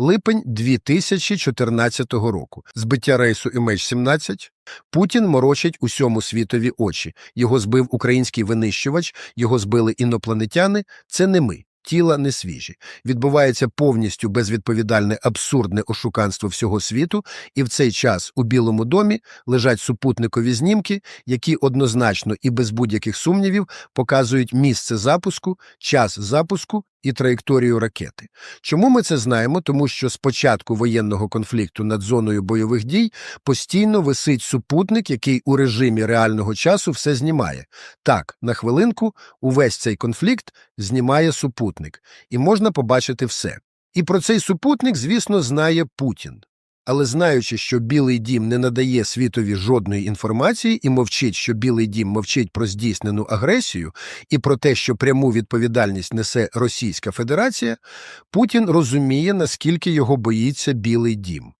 липень 2014 року. Збиття рейсу MH17. Путін морочить усьому світові очі. Його збив український винищувач, його збили інопланетяни. Це не ми. Тіла не свіжі. Відбувається повністю безвідповідальне абсурдне ошуканство всього світу, і в цей час у Білому домі лежать супутникові знімки, які однозначно і без будь-яких сумнівів показують місце запуску, час запуску і траєкторію ракети. Чому ми це знаємо? Тому що з початку воєнного конфлікту над зоною бойових дій постійно висить супутник, який у режимі реального часу все знімає. Так, на хвилинку увесь цей конфлікт знімає супутник, і можна побачити все. І про цей супутник, звісно, знає Путін. Але знаючи, що Білий дім не надає світові жодної інформації і мовчить, що Білий дім мовчить про здійснену агресію і про те, що пряму відповідальність несе Російська Федерація, Путін розуміє, наскільки його боїться Білий дім.